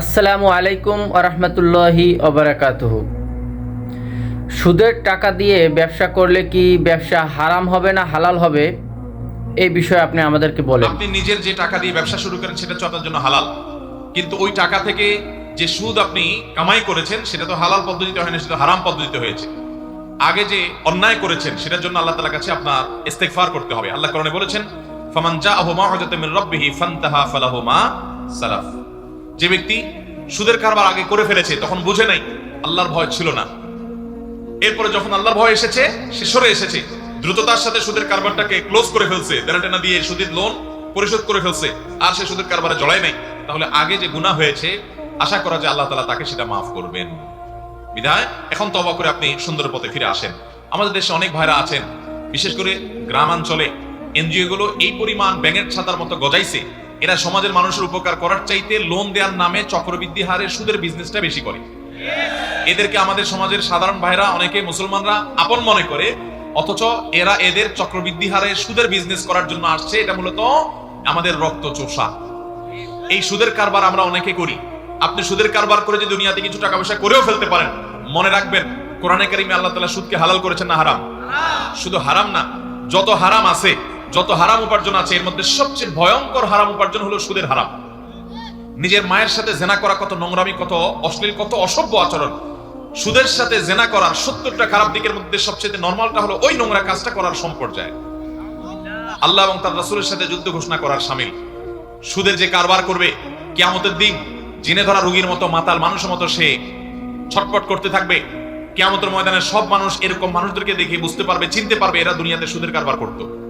আসসালামু আলাইকুম আরহামতুল্লাহি অবরাকাতুহু সুদের টাকা দিয়ে ব্যবসা করলে কি ব্যবসা হারাম হবে না হালাল হবে? এই বিষয়ে আপনি আমাদেরকে বলেন। আপনি নিজের যে টাকা দিয়ে ব্যবসা শুরু করেন, সেটা তো আপনার জন্য হালাল। কিন্তু ওই টাকা থেকে যে সুদ আপনি কামাই করেছেন, সেটা তো হালাল পদ্ধতিতে হয় না, সেটা হারাম পদ্ধতিতে হয়েছে। আগে যে অন্যায় করেছেন, সেটার জন্য আল্লাহ তাআলার কাছে আপনার ইস্তেগফার করতে হবে। আল্লাহ কোরআনে বলেছেন, ফামান জাআহু মাউযাতাম মিন রাব্বিহি ফান্তাহা ফালাহু মা সালাফ। যে ব্যক্তি সুদের কারবার আগে করে ফেলেছে, তখন বুঝে নাই আল্লাহর ভয় ছিল না। এরপরে যখন আল্লাহর ভয় এসেছে, সে সরে এসেছে, দ্রুততার সাথে সুদের কারবারটাকে ক্লোজ করে ফেলছে দেনা টেনা দিয়ে সুদের লোন পরিশোধ করে ফেলছে, আর সে সুদের কারবারে জড়াই নাই। তাহলে আগে যে গুনাহ হয়েছে, আশা করা যে আল্লাহ তালা তাকে সেটা মাফ করবেন। বিধায়, এখন তবা করে আপনি সুন্দর পথে ফিরে আসেন। আমাদের দেশে অনেক ভাইরা আছেন, বিশেষ করে গ্রামাঞ্চলে এনজিও গুলো এই পরিমাণ ব্যাঙের ছাতার মতো গজাইছে এরা সমাজের মানুষের উপকার করার চাইতে লোন দেওয়ার নামে চক্রবৃদ্ধি হারে সুদের বিজনেসটা বেশি করে। এদেরকে আমাদের সমাজের সাধারণ ভাইরা অনেকে মুসলমানরা আপন মনে করে অথচ এরা এদের চক্রবৃদ্ধি হারে সুদের বিজনেস করার জন্য আসছে। এটা মূলত আমাদের রক্ত চোষা। এই সুদের কারবার আমরা অনেকে করি। আপনি সুদের কারবার করে যে দুনিয়াতে কিছু টাকা পয়সা করেও ফেলতে পারেন মনে রাখবেন কোরআনে কারিমে আল্লাহ তাআলা সুদকে হালাল করেছেন না হারাম। শুধু হারাম না যত হারাম আছে যত হারাম উপার্জন আছে, এর মধ্যে সবচেয়ে ভয়ঙ্কর হারাম উপার্জন হলো সুদের হারাম। নিজের মায়ের সাথে জেনা করা কত নোংরামি, কত অশ্লীল, কত অসভ্য আচরণ। সুদের সাথে জেনা করার সত্তরটা খারাপ দিকের মধ্যে সবচেয়ে নর্মালটা হলো ওই নোংরা কাজটা করার সম্পর্যায়। আল্লাহ এবং তার রাসূলের সাথে যুদ্ধ ঘোষণা করার সামিল। সুদের যে কারবার করবে, কেয়ামতের দিন জিনে ধরা রুগীর মতো, মাতাল মানুষের মতো সে ছটপট করতে থাকবে। কেয়ামতের ময়দানে সব মানুষ এরকম মানুষদেরকে দেখে বুঝতে পারবে, চিনতে পারবে এরা দুনিয়াতে সুদের কারবার করতো।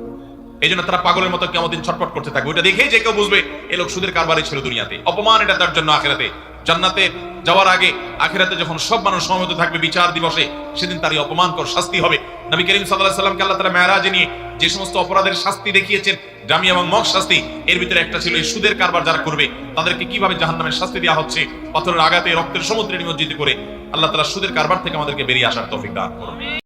এই জন্য তারা পাগলের মতো কেমন দিন ছটপট করতে থাকবে। ওটা দেখেই যে কেউ বুঝবে, এ লোক সুদের কারবারই ছিল দুনিয়াতে। অপমান এটা তার জন্য আখেরাতে। জান্নাতে যাওয়ার আগে আখেরাতে যখন সব মানুষ সমবেত থাকবে বিচার দিবসে, সেদিন তারই অপমানকর শাস্তি হবে। নবী করিম সাল্লাল্লাহু সাল্লামকে আল্লাহ তাআলা মেরাজে নিয়ে যে সমস্ত অপরাধের শাস্তি দেখিয়েছেন, জামি এবং মগ শাস্তি, এর ভিতরে একটা ছিল এই সুদের কারবার যারা করবে, তাদেরকে কীভাবে জাহান্নামের শাস্তি দেওয়া হচ্ছে, পাথরের আঘাতে রক্তের সমুদ্রে নিমজ্জিত করে, আল্লাহ তাআলা সুদের কারবার থেকে আমাদেরকে বেরিয়ে আসার তৌফিক দান করুন।